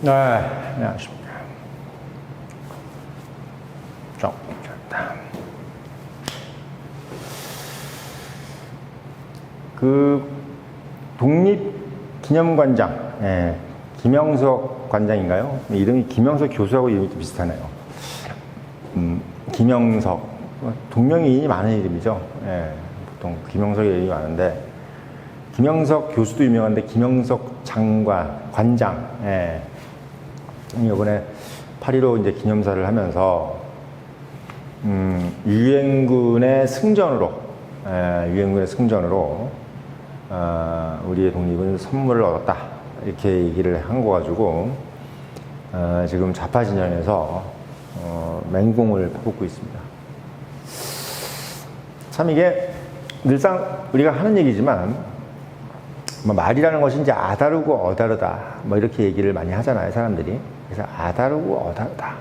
네, 안녕하십니까. 좀, 좋다. 그, 독립기념관장, 예, 김영석 관장인가요? 이름이 김영석 교수하고 이름이 좀 비슷하네요. 음, 김영석. 동명이인이 많은 이름이죠. 예, 보통 김영석의 이름이 많은데, 김영석 교수도 유명한데 김영석 장관, 관장, 예. 이번에 8.15 이제 기념사를 하면서 음, 유엔군의 승전으로, 예, 유엔군의 승전으로 어, 우리의 독립은 선물을 얻었다. 이렇게 얘기를 한 거 가지고 어, 지금 좌파 진영에서 어, 맹공을 퍼붓고 있습니다. 참 이게 늘상 우리가 하는 얘기지만 뭐 말이라는 것이 이제 아다르고 어다르다. 뭐 이렇게 얘기를 많이 하잖아요 사람들이 그래서 아다르고 어다르다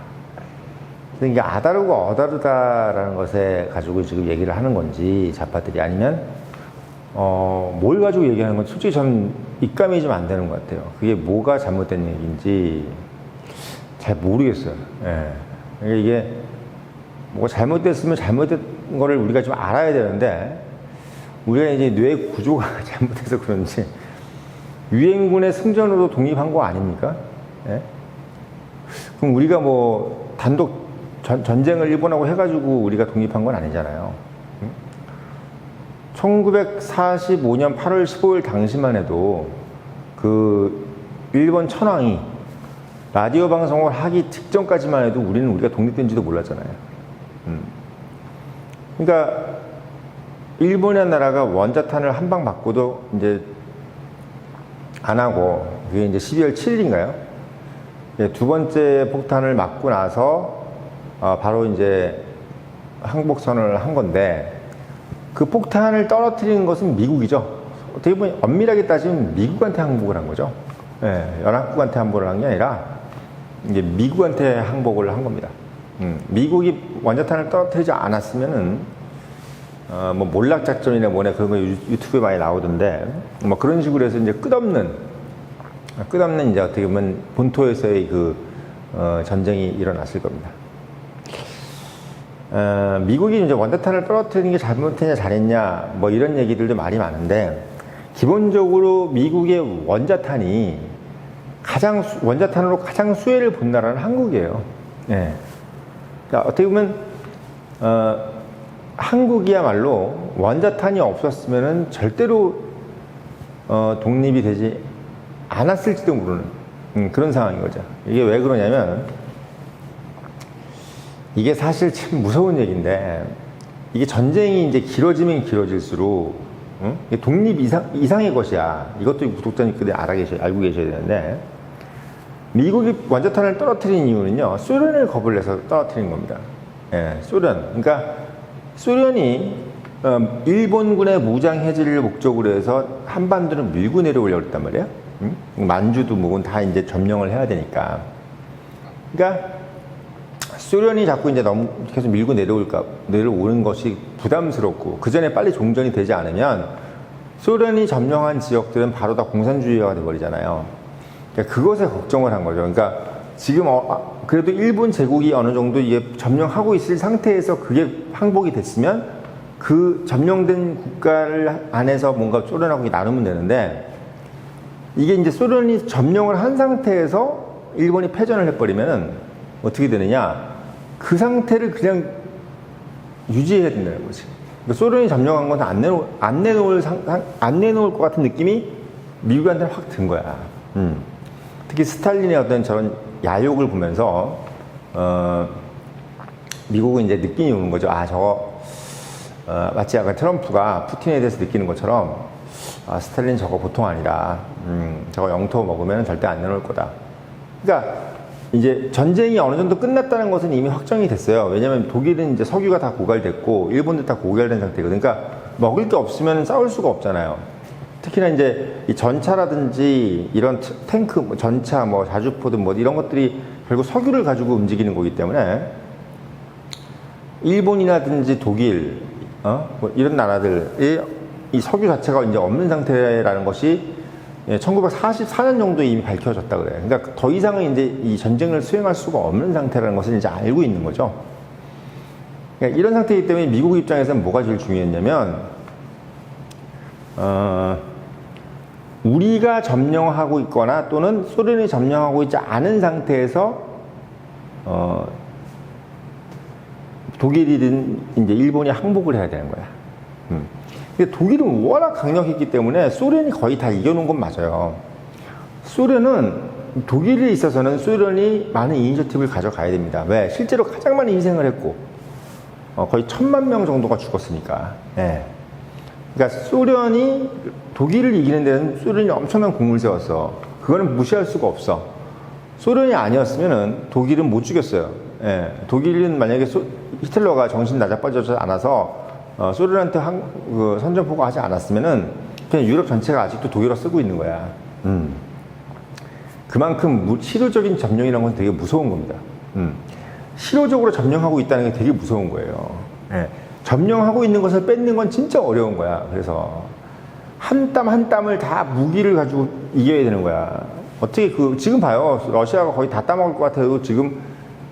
이게 아다르고 어다르다라는 것에 가지고 지금 얘기를 하는 건지 좌파들이 아니면 어, 뭘 가지고 얘기하는 건지 솔직히 저는 입감이 좀 안 되는 것 같아요 그게 뭐가 잘못된 얘기인지 잘 모르겠어요 예. 이게 뭐가 잘못됐으면 잘못된 거를 우리가 좀 알아야 되는데 우리가 이제 뇌 구조가 잘못해서 그런지 유엔군의 승전으로 독립한 거 아닙니까? 예? 그럼 우리가 뭐 단독 전, 전쟁을 일본하고 해가지고 우리가 독립한 건 아니잖아요. 응? 1945년 8월 15일 당시만 해도 그 일본 천황이 라디오 방송을 하기 직전까지만 해도 우리는 우리가 독립된지도 몰랐잖아요. 음. 그러니까 일본의 나라가 원자탄을 한방 맞고도 이제 안 하고 그게 이제 12월 7일인가요? 두 번째 폭탄을 맞고 나서 어 바로 이제 항복선언을 한 건데 그 폭탄을 떨어뜨리는 것은 미국이죠. 어떻게 보면 엄밀하게 따지면 미국한테 항복을 한 거죠. 예, 연합국한테 항복을 한 게 아니라 이제 미국한테 항복을 한 겁니다. 음, 미국이 원자탄을 떨어뜨리지 않았으면은 어, 뭐 몰락 작전이나 뭐냐 그런 거 유- 유튜브에 많이 나오던데 뭐 그런 식으로 해서 이제 끝없는 끝없는 이제 어떻게 보면 본토에서의 그 어, 전쟁이 일어났을 겁니다. 어, 미국이 이제 원자탄을 떨어뜨리는 게 잘못했냐 잘했냐 뭐 이런 얘기들도 말이 많은데 기본적으로 미국의 원자탄이 가장 수- 원자탄으로 가장 수혜를 본 나라는 한국이에요. 예. 그러니까 어떻게 보면 어, 한국이야말로 원자탄이 없었으면 절대로 어, 독립이 되지 않았을지도 모르는 음, 그런 상황인 거죠. 이게 왜 그러냐면 이게 사실 참 무서운 얘기인데 이게 전쟁이 이제 길어지면 길어질수록 응? 이게 독립 이상, 이상의 것이야. 이것도 구독자님들이 알아 계셔, 알고 계셔야 되는데 미국이 원자탄을 떨어뜨린 이유는요 소련을 겁을 내서 떨어뜨린 겁니다. 예, 소련. 그러니까 소련이 어, 일본군의 무장 해제를 목적으로 해서 한반도를 밀고 내려오려고 했단 말이에 만주도 뭐군 다 이제 점령을 해야 되니까. 그러니까 소련이 자꾸 이제 너무 계속 밀고 내려올까 내려오는 것이 부담스럽고 그 전에 빨리 종전이 되지 않으면 소련이 점령한 지역들은 바로 다 공산주의화가 돼버리잖아요. 그러니까 그것에 걱정을 한 거죠. 그러니까 지금 어, 아, 그래도 일본 제국이 어느 정도 이게 점령하고 있을 상태에서 그게 항복이 됐으면 그 점령된 국가를 안에서 뭔가 소련하고 나누면 되는데 이게 이제 소련이 점령을 한 상태에서 일본이 패전을 해버리면은 어떻게 되느냐 그 상태를 그냥 유지해야 된다는 거지. 그러니까 소련이 점령한 건 안 내놓 안 내놓을 상, 상- 안 내놓을 것 같은 느낌이 미국한테 확든 거야. 음. 특히 스탈린의 어떤 저런 야욕을 보면서 어, 미국은 이제 느낌이 오는 거죠. 아 저거 어, 마치 약간 트럼프가 푸틴에 대해서 느끼는 것처럼 아, 스탈린 저거 보통 아니다. 음, 저거 영토 먹으면 절대 안 내놓을 거다. 그러니까 이제 전쟁이 어느 정도 끝났다는 것은 이미 확정이 됐어요. 왜냐하면 독일은 이제 석유가 다 고갈됐고 일본도 다 고갈된 상태거든요. 그러니까 먹을 게 없으면 싸울 수가 없잖아요. 특히나 이제 이 전차라든지 이런 트- 탱크, 뭐 전차, 뭐 자주포든 뭐 이런 것들이 결국 석유를 가지고 움직이는 거기 때문에 일본이라든지 독일, 어? 뭐 이런 나라들이 이 석유 자체가 이제 없는 상태라는 것이 1944년 정도에 이미 밝혀졌다 그래요. 그러니까 더 이상은 이제 이 전쟁을 수행할 수가 없는 상태라는 것을 이제 알고 있는 거죠. 그러니까 이런 상태이기 때문에 미국 입장에서는 뭐가 제일 중요했냐면, 어, 우리가 점령하고 있거나 또는 소련이 점령하고 있지 않은 상태에서 어, 독일이든 이제 일본이 항복을 해야 되는 거야. 음. 독일은 워낙 강력했기 때문에 소련이 거의 다 이겨놓은 건 맞아요. 소련은 독일에 있어서는 소련이 많은 이니셔티브를 가져가야 됩니다. 왜? 실제로 가장 많이 희생을 했고 어, 거의 천만 명 정도가 죽었으니까. 예. 그러니까 소련이 독일을 이기는 데는 소련이 엄청난 공을 세웠어. 그거는 무시할 수가 없어. 소련이 아니었으면은 독일은 못 죽였어요. 예. 독일은 만약에 소- 히틀러가 정신 나자빠지지 않아서 어, 소련한테 한, 그 선전포고 하지 않았으면은 그냥 유럽 전체가 아직도 독일어 쓰고 있는 거야. 음. 그만큼 무- 실효적인 점령이라는 건 되게 무서운 겁니다. 음. 실효적으로 점령하고 있다는 게 되게 무서운 거예요. 예. 점령하고 있는 것을 뺏는 건 진짜 어려운 거야. 그래서 한 땀 한 땀을 다 무기를 가지고 이겨야 되는 거야. 어떻게 그 지금 봐요. 러시아가 거의 다 따먹을 것 같아도 지금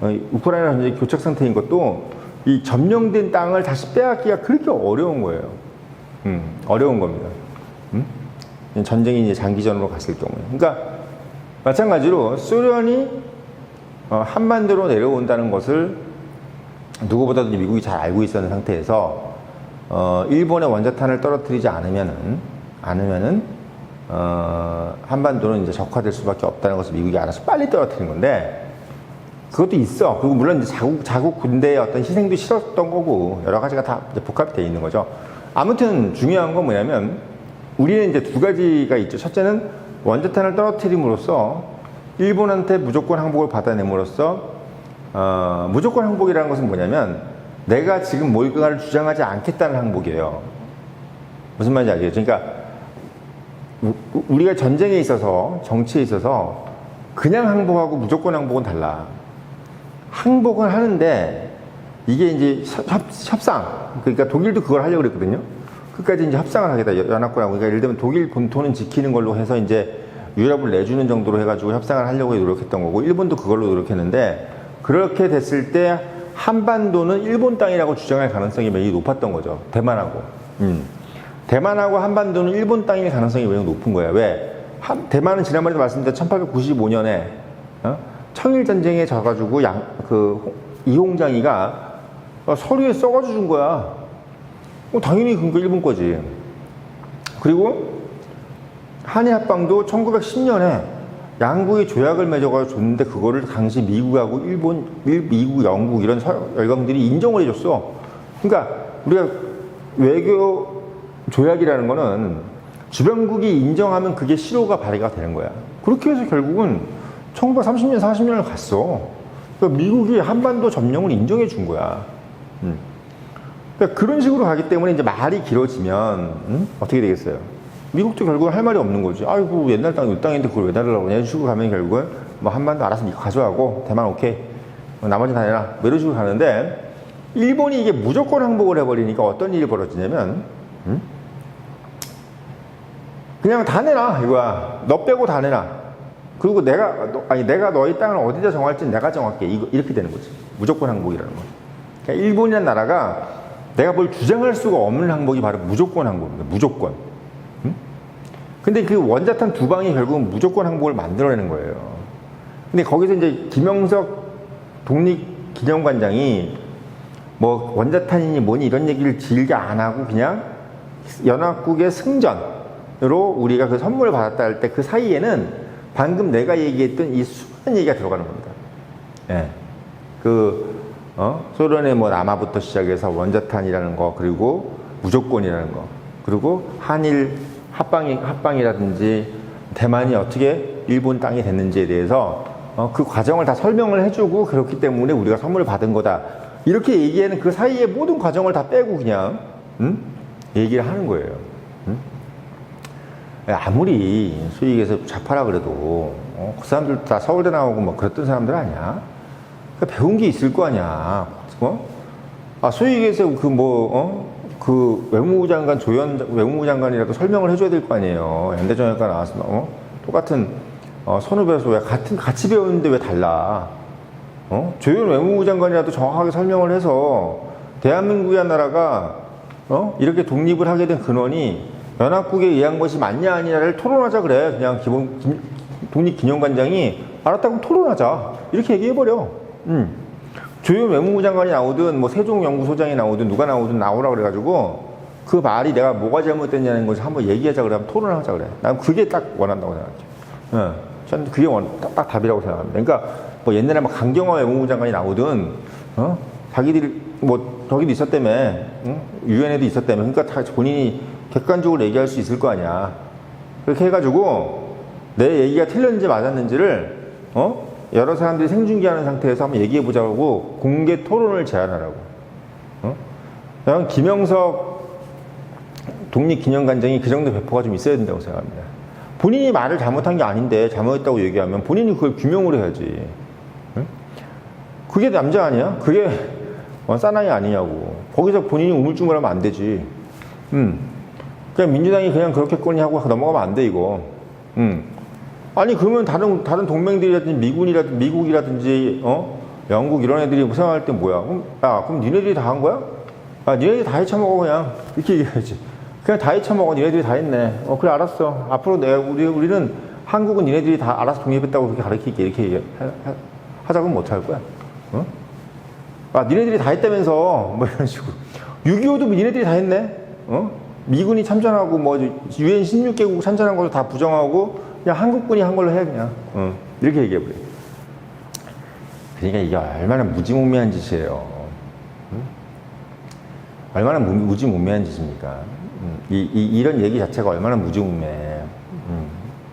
어, 이 우크라이나 현재 교착 상태인 것도 이 점령된 땅을 다시 빼앗기가 그렇게 어려운 거예요. 음, 어려운 겁니다. 음? 전쟁이 이제 장기전으로 갔을 경우에. 그러니까 마찬가지로 소련이 어, 한반도로 내려온다는 것을 누구보다도 미국이 잘 알고 있었는 상태에서 어, 일본의 원자탄을 떨어뜨리지 않으면은 않으면은 어, 한반도는 이제 적화될 수밖에 없다는 것을 미국이 알아서 빨리 떨어뜨린 건데 그것도 있어. 그리고 물론 이제 자국 자국 군대의 어떤 희생도 싫었던 거고 여러 가지가 다돼 있는 거죠. 아무튼 중요한 건 뭐냐면 우리는 이제 두 가지가 있죠. 첫째는 원자탄을 떨어뜨림으로써 일본한테 무조건 항복을 받아냄으로써 어, 무조건 항복이라는 것은 뭐냐면 내가 지금 뭘까를 주장하지 않겠다는 항복이에요. 무슨 말인지 알겠죠? 그러니까 우- 우리가 전쟁에 있어서 정치에 있어서 그냥 항복하고 무조건 항복은 달라. 항복을 하는데 이게 이제 협, 협상 그러니까 독일도 그걸 하려고 그랬거든요. 끝까지 이제 협상을 하겠다 연- 연합군하고 그러니까 예를 들면 독일 본토는 지키는 걸로 해서 이제 유럽을 내주는 정도로 해가지고 협상을 하려고 노력했던 거고 일본도 그걸로 노력했는데 그렇게 됐을 때 한반도는 일본 땅이라고 주장할 가능성이 매우 높았던 거죠. 대만하고. 음. 대만하고 한반도는 일본 땅일 가능성이 매우 높은 거야. 왜? 한- 대만은 지난번에도 말씀드린 1895년에 어? 청일 전쟁에 져가지고 양, 그 홍- 이홍장이가 어, 서류에 써가지고 준 거야. 어, 당연히 그거 일본 거지. 그리고 한일 합방도 1910년에 양국이 조약을 맺어가지고 줬는데 그거를 당시 미국하고 일본, 일- 미국, 영국 이런 서- 열강들이 인정을 해줬어. 그러니까 우리가 외교 조약이라는 거는 주변국이 인정하면 그게 실효가 발휘가 되는 거야. 그렇게 해서 결국은 1930년, 40년을 갔어. 그러니까 미국이 한반도 점령을 인정해 준 거야. 음. 그러니까 그런 식으로 가기 때문에 이제 말이 길어지면 음? 어떻게 되겠어요? 미국도 결국은 할 말이 없는 거지. 아이고 옛날 땅, 이 땅인데 그걸 왜 달라고 이런 식으로 가면 결국은 뭐 한반도 알아서 니가 가져가고 대만 오케이. 뭐 나머지 다 내라. 뭐 이런 식으로 가는데 일본이 이게 무조건 항복을 해버리니까 어떤 일이 벌어지냐면 음? 그냥 다 내놔 이거야. 너 빼고 다 내놔. 그리고 내가 너- 아니 내가 너희 땅을 어디다 정할지 내가 정할게. 이거 이렇게 되는 거지. 무조건 항복이라는 거. 그러니까 일본이라는 나라가 내가 뭘 주장할 수가 없는 항복이 바로 무조건 항복입니다. 무조건. 음? 근데 그 원자탄 두 방이 결국은 무조건 항복을 만들어내는 거예요. 근데 거기서 이제 김영석 독립기념관장이 뭐 원자탄이니 뭐니 이런 얘기를 길게 안 하고 그냥 연합국의 승전으로 우리가 그 선물을 받았다 할 때 그 사이에는 방금 내가 얘기했던 이 수많은 얘기가 들어가는 겁니다. 예. 그, 어? 소련의 뭐 남아부터 시작해서 원자탄이라는 거, 그리고 무조건이라는 거, 그리고 한일 합방이, 합방이라든지 대만이 어떻게 일본 땅이 됐는지에 대해서 어, 그 과정을 다 설명을 해주고 그렇기 때문에 우리가 선물을 받은 거다. 이렇게 얘기하는 그 사이에 모든 과정을 다 빼고 그냥, 음? 얘기를 하는 거예요. 음? 아무리 얘기해서 좌파라 그래도 어, 그 사람들 다 서울대 나오고 뭐 그랬던 사람들 아니야? 그 배운 게 있을 거 아니야. 어? 아, 얘기해서 그 뭐, 어? 그 외무부 장관 조현 외무부 장관이라도 설명을 해줘야 될 거 아니에요. 연대정학과 나와서 어? 똑같은 어, 선후배서 왜 같은 같이 배우는데 왜 달라? 어? 조현 외무부 장관이라도 정확하게 설명을 해서 대한민국이란 나라가 어? 이렇게 독립을 하게 된 근원이 연합국에 의한 것이 맞냐 아니냐를 토론하자 그래. 그냥 기본 기- 독립기념관장이 알았다고 토론하자 이렇게 얘기해버려. 음. 조현 외무부 장관이 나오든 뭐 세종 연구소장이 나오든 누가 나오든 나오라 그래가지고 그 말이 내가 뭐가 잘못됐냐는 것을 한번 얘기하자 그래 한번 토론을 하자 그래 난 그게 딱 원한다고 생각해 예. 저는 그게 원, 딱, 딱 답이라고 생각합니다 그러니까 뭐 옛날에 막 강경화 외무부 장관이 나오든 어? 자기들이 뭐 저기도 있었다며 응? 유엔에도 있었다며 그러니까 다 본인이 객관적으로 얘기할 수 있을 거 아니야 그렇게 해가지고 내 얘기가 틀렸는지 맞았는지를 어? 여러 사람들이 생중계하는 상태에서 한번 얘기해 보자고 공개 토론을 제안하라고. 어? 김영석 독립기념관장이 그 정도 배포가 좀 있어야 된다고 생각합니다. 본인이 말을 잘못한 게 아닌데 잘못했다고 얘기하면 본인이 그걸 규명을 해야지. 응? 그게 남자 아니야? 그게 어, 사나이 아니냐고. 거기서 본인이 우물쭈물하면 안 되지. 음. 그냥 민주당이 그냥 그렇겠거니 하고 넘어가면 안 돼 이거. 음. 아니 그러면 다른 다른 동맹들이라든지 미군이라든지 미국이라든지 어 영국 이런 애들이 생각할 때 뭐야? 그럼 야 그럼 니네들이 다 한 거야? 아 니네들이 다 해쳐먹어 그냥 이렇게 얘기해야지. 그냥 다 해쳐먹어 니네들이 다 했네. 어 그래 알았어. 앞으로 내가 우리 우리는 한국은 니네들이 다 알아서 독립했다고 그렇게 가르치게 이렇게 얘기 하자고 못할 거야. 어? 아 니네들이 다 했다면서 뭐 이런 식으로 6.25도 니네들이 다 했네. 어? 미군이 참전하고 뭐 유엔 16개국 참전한 것도 다 부정하고 그냥 한국군이 한 걸로 해 그냥 어, 이렇게 얘기해 버려. 그러니까 이게 얼마나 무지몽매한 짓이에요. 응? 얼마나 무, 무지몽매한 짓입니까? 음, 이, 이, 런 얘기 자체가 얼마나 무지몽매. 음.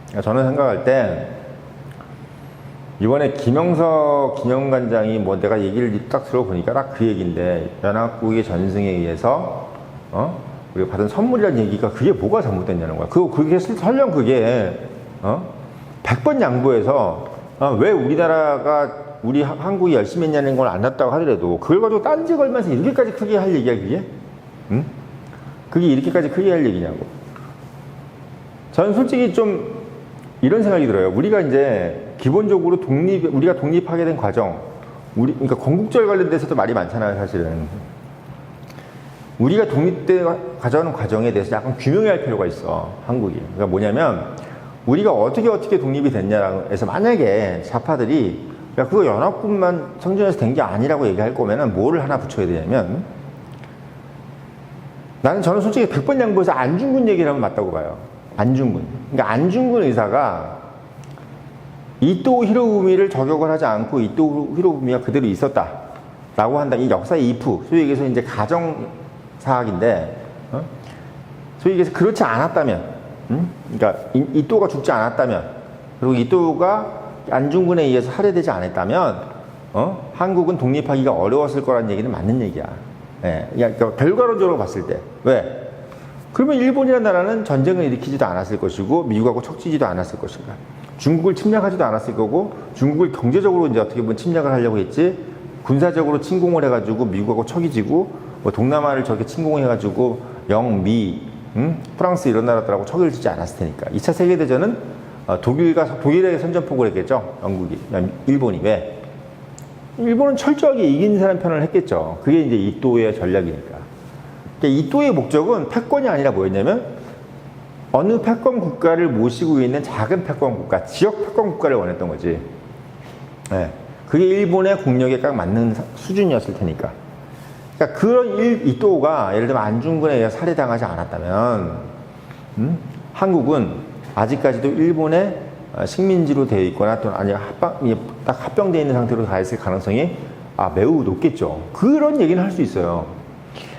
그러니까 저는 생각할 때 이번에 김영석 기념관장이 뭐 내가 얘기를 딱 들어보니까 딱 그 얘기인데 연합국의 전승에 의해서 어? 우리가 받은 선물이라는 얘기가 그게 뭐가 잘못됐냐는 거야. 그 그게 설령 그게 어? 100번 양보해서 어, 왜 우리나라가 우리 하- 한국이 열심히 했냐는 걸 안 했다고 하더라도 그걸 가지고 딴지 걸면서 이렇게까지 크게 할 얘기야 그게? 응? 그게 이렇게까지 크게 할 얘기냐고. 저는 솔직히 좀 이런 생각이 들어요. 우리가 이제 기본적으로 독립, 우리가 독립하게 된 과정, 우리, 그러니까 건국절 관련돼서도 말이 많잖아요, 사실은. 우리가 독립때 가져오는 과정에 대해서 약간 규명해야 할 필요가 있어, 한국이. 그러니까 뭐냐면, 우리가 어떻게 어떻게 독립이 됐냐라고 해서 만약에 좌파들이 야, 그거 연합군만 성전에서 된 게 아니라고 얘기할 거면은 뭐를 하나 붙여야 되냐면, 나는 저는 솔직히 100번 양보해서 안중근 얘기를 하면 맞다고 봐요. 안중근. 그러니까 안중근 의사가 이토 히로부미를 저격을 하지 않고 이토 히로부미가 그대로 있었다. 라고 한다. 이 역사의 이프. 소위 얘기해서 이제 가정 사학인데, 어? 소위 얘기해서 그렇지 않았다면, 음? 그러니까 이- 이토가 죽지 않았다면, 그리고 이토가 안중근에 의해서 살해되지 않았다면, 어? 한국은 독립하기가 어려웠을 거라는 얘기는 맞는 얘기야. 예. 그러니까 결과론적으로 봤을 때. 왜? 그러면 일본이라는 나라는 전쟁을 일으키지도 않았을 것이고 미국하고 척지지도 않았을 것인가. 중국을 침략하지도 않았을 거고 중국을 경제적으로 이제 어떻게 보면 침략을 하려고 했지 군사적으로 침공을 해가지고 미국하고 척이지고 뭐 동남아를 저렇게 침공해가지고 영, 미, 음? 프랑스 이런 나라들하고 척을 지지 않았을 테니까. 2차 세계대전은 어, 독일과 독일에게 선전포고를 했겠죠. 영국이, 일본이 왜? 일본은 철저하게 이긴 사람 편을 했겠죠. 그게 이제 이토의 전략이니까. 이토의 목적은 패권이 아니라 뭐였냐면 어느 패권 국가를 모시고 있는 작은 패권 국가, 지역 패권 국가를 원했던 거지. 네. 그게 일본의 국력에 딱 맞는 사- 수준이었을 테니까. 그러니까 그런 일, 이토가 예를 들면 안중근에 의해 살해당하지 않았다면, 음? 한국은 아직까지도 일본의 어, 식민지로 되어 있거나 또는 아니 합방, 이딱 합병되어 있는 상태로 가 있을 가능성이 아, 매우 높겠죠. 그런 얘기는 할 수 있어요.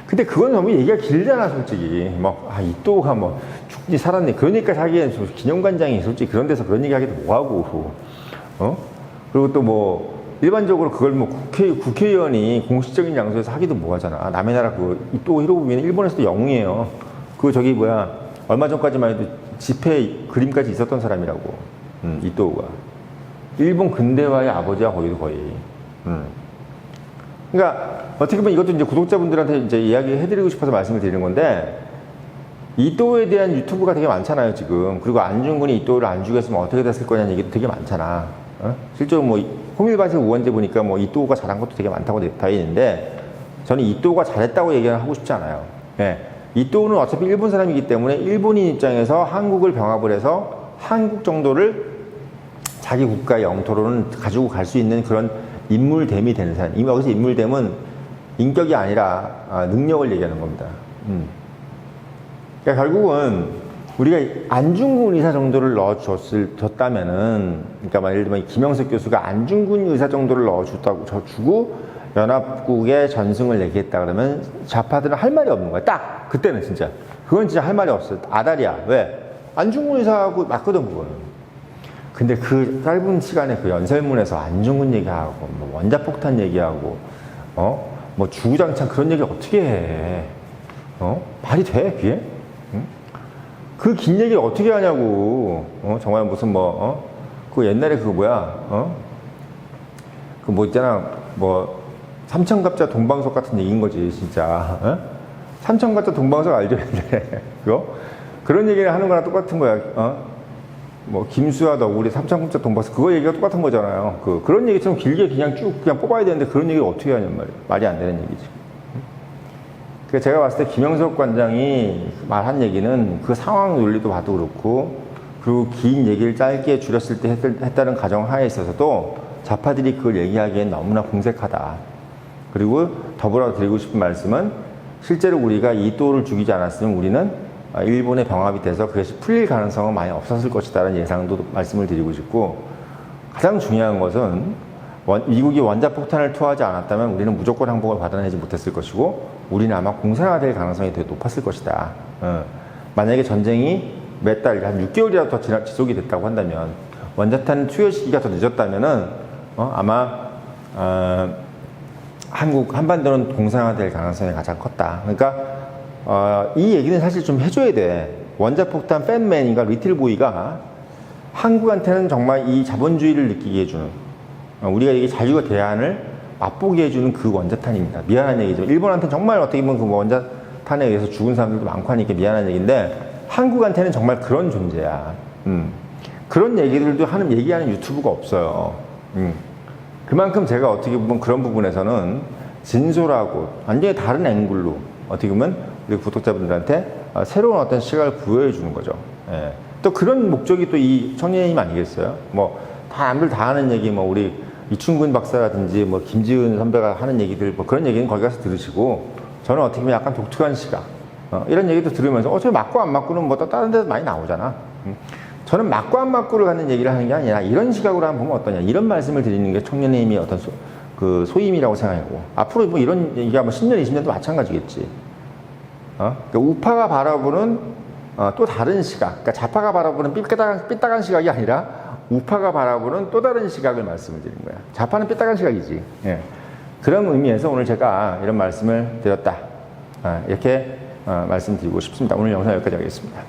근데 그건 너무 얘기가 길잖아, 솔직히. 뭐, 아, 이또가 뭐, 죽지 살았네. 그러니까 자기는 저 기념관장이 솔직히 그런 데서 그런 얘기 하기도 뭐하고, 어? 그리고 또 뭐, 일반적으로 그걸 뭐 국회, 국회의원이 공식적인 장소에서 하기도 뭐하잖아. 아, 남의 나라 그, 이또 히로부미는 일본에서도 영웅이에요. 그 저기 뭐야, 얼마 전까지만 해도 집회 그림까지 있었던 사람이라고. 음, 이또가. 일본 근대화의 아버지야, 거기도 거의. 음. 그러니까 어떻게 보면 이것도 이제 구독자분들한테 이제 이야기해드리고 싶어서 말씀을 드리는 건데 이도에 대한 유튜브가 되게 많잖아요 지금 그리고 안중근이 이도를 안 죽였으면 어떻게 됐을 거냐는 얘기도 되게 많잖아 어? 실제로 뭐 호밀밭의 우원재 보니까 뭐 이도가 잘한 것도 되게 많다고 다 있는데 저는 이도가 잘했다고 얘기를 하고 싶지 않아요 예. 이도는 어차피 일본 사람이기 때문에 일본인 입장에서 한국을 병합을 해서 한국 정도를 자기 국가의 영토로는 가지고 갈 수 있는 그런 인물됨이 되는 사람. 이미 여기서 인물됨은 인격이 아니라 아, 능력을 얘기하는 겁니다. 음. 그러니까 결국은 우리가 안중근 의사 정도를 넣어줬을 줬다면은 그러니까 막 예를 들면 김영석 교수가 안중근 의사 정도를 넣어줬다고 저 주고 연합국에 전승을 내겠다 그러면 좌파들은 할 말이 없는 거야. 딱 그때는 진짜 그건 진짜 할 말이 없어. 아다리야. 왜? 안중근 의사하고 맞거든 그거는. 근데 그 짧은 시간에 그 연설문에서 안중근 얘기하고 뭐 원자폭탄 얘기하고 어? 뭐 주구장창 그런 얘기 어떻게 해? 어? 말이 돼? 그게? 그 긴 얘기를 어떻게 하냐고. 어? 정말 무슨 뭐 어? 그 옛날에 그거 뭐야? 어? 그 뭐 있잖아. 뭐 삼천갑자 동방석 같은 얘기인 거지, 진짜. 어? 삼천갑자 동방석 알죠? 옛날에 그거? 그런 얘기를 하는 거랑 똑같은 거야. 어? 뭐 김수아 너구리 삼천금자 돈바스 그거 얘기가 똑같은 거잖아요. 그 그런 얘기처럼 길게 그냥 쭉 그냥 뽑아야 되는데 그런 얘기를 어떻게 하냔 말이에요. 말이 안 되는 얘기지. 그 제가 봤을 때 김영석 관장이 말한 얘기는 그 상황 논리도 봐도 그렇고 그리고 긴 얘기를 짧게 줄였을 때 했, 했다는 가정 하에 있어서도 좌파들이 그걸 얘기하기엔 너무나 공색하다. 그리고 더불어 드리고 싶은 말씀은 실제로 우리가 이도를 죽이지 않았으면 우리는 아, 일본의 병합이 돼서 그것이 풀릴 가능성은 많이 없었을 것이다라는 예상도 말씀을 드리고 싶고 가장 중요한 것은 원- 미국이 원자폭탄을 투하하지 않았다면 우리는 무조건 항복을 받아내지 못했을 것이고 우리는 아마 공산화될 가능성이 되게 높았을 것이다. 어. 만약에 전쟁이 몇 달, 한 6개월이라도 더 지나- 지속이 됐다고 한다면 원자탄 투여 시기가 더 늦었다면은 어, 아마 어, 한국 한반도는 공산화될 가능성이 가장 컸다. 그러니까 어, 이 얘기는 사실 좀 해줘야 돼. 원자폭탄 팬맨인가 리틀보이가 한국한테는 정말 이 자본주의를 느끼게 해주는 어, 우리가 이게 자유와 대안을 맛보게 해주는 그 원자탄입니다. 미안한 얘기죠. 일본한테는 정말 어떻게 보면 그 원자탄에 의해서 죽은 사람들도 많고 하니까 미안한 얘기인데 한국한테는 정말 그런 존재야. 음. 그런 얘기들도 하는 얘기하는 유튜브가 없어요. 음. 그만큼 제가 어떻게 보면 그런 부분에서는 진솔하고 완전히 다른 앵글로 어떻게 보면 우리 구독자분들한테 어, 새로운 어떤 시각을 부여해 주는 거죠. 예. 또 그런 목적이 또 이 청년님 아니겠어요? 뭐, 다 남들 다 하는 얘기, 뭐, 우리 이충근 박사라든지 뭐, 김지은 선배가 하는 얘기들, 뭐, 그런 얘기는 거기 가서 들으시고, 저는 어떻게 보면 약간 독특한 시각, 어, 이런 얘기도 들으면서, 어, 저 맞고 안 맞고는 뭐, 또 다른 데서 많이 나오잖아. 음. 저는 맞고 안 맞고를 갖는 얘기를 하는 게 아니라, 이런 시각으로 한번 보면 어떠냐. 이런 말씀을 드리는 게 청년님이 어떤 소, 그 소임이라고 생각하고, 앞으로 뭐 이런 얘기가 뭐 10년, 20년도 마찬가지겠지. 어? 그러니까 우파가 바라보는 어, 또 다른 시각, 그러니까 좌파가 바라보는 삐딱한, 삐딱한 시각이 아니라 우파가 바라보는 또 다른 시각을 말씀을 드린 거야. 좌파는 삐딱한 시각이지. 예. 그런 의미에서 오늘 제가 이런 말씀을 드렸다. 아, 이렇게 어, 말씀드리고 싶습니다. 오늘 영상 여기까지 하겠습니다.